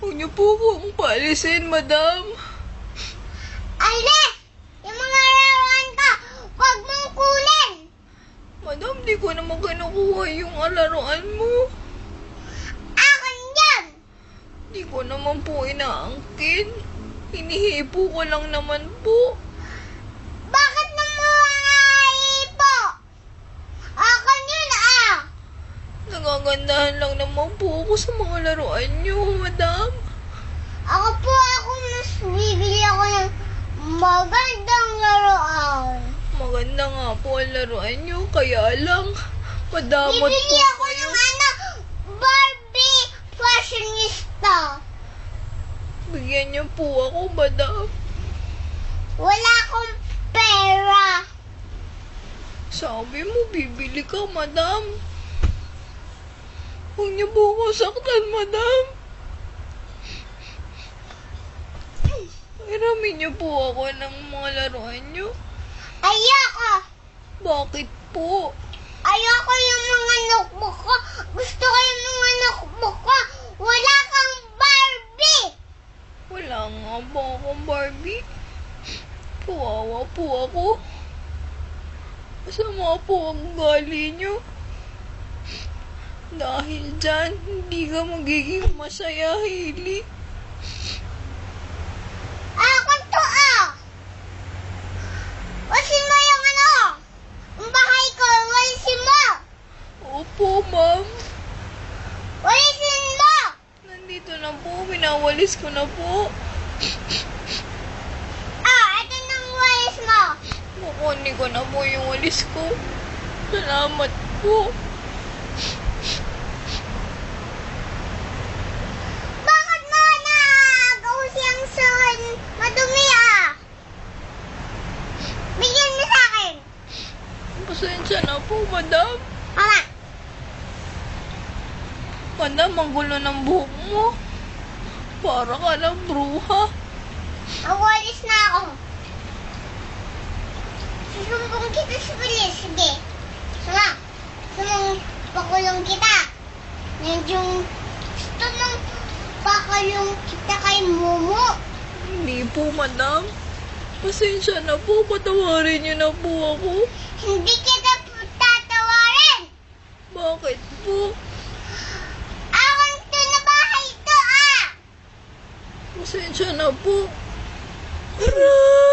Huwag niyo po akong paalisin, madam. Alis! Yung mga laruan ko, huwag mong kunin! Madam, di ko naman kinukuha yung alaruan mo. Akin yan! Di ko naman po inaangkin. Hinihipo ko lang naman po. Bakit naman po? Akin yun ah! Nagagandahan lang naman po ako sa mga laruan niyo, madam. Ako po ako mas bibili ako ng magandang laruan. Maganda nga po ang laruan niyo, kaya lang, madamot po Bibili ako kayo. ng ano, Barbie fashionista. Bigyan niyo po ako, madam. Wala akong pera. Sabi mo, bibili ka, madam. Huwag niyo po ako saktan, madam. Hiramin niyo po ako ng mga laruan niyo. Ayoko. Bakit po? Ayoko yung mga notebook ko. Gusto ko yung mga notebook ko. Wala kang Barbie. Wala nga ba akong Barbie? Kawawa po ako. Masama po ang gali niyo. Dahil dyan, hindi ka magiging masaya, Hailey. Ah. Yung ano. Ang bahay ko. Walisin mo. Opo, ma'am. Walisin mo. Nandito na po, winawalis ko na po. Ah, ito nang walis mo. Kukunin ko na po yung walis ko. Salamat po. Bakit mo nag-usi ang son? Madumi ah. Bigyan mo sa akin. Pasensya na po, madam. Mama. Madam, ang gulo ng buhok mo. Para ka ng bruha. Awalis na ako. Susumbong kita sa pulis. Sige. Sama. Sumang kita. Medyo gusto mong pakulong kita kay Momo. Hindi po, madam. Pasensya na po. Patawarin niyo na po ako. Hindi bakit po? Awan ko na bahay to ah! Pasensya na po. Aray!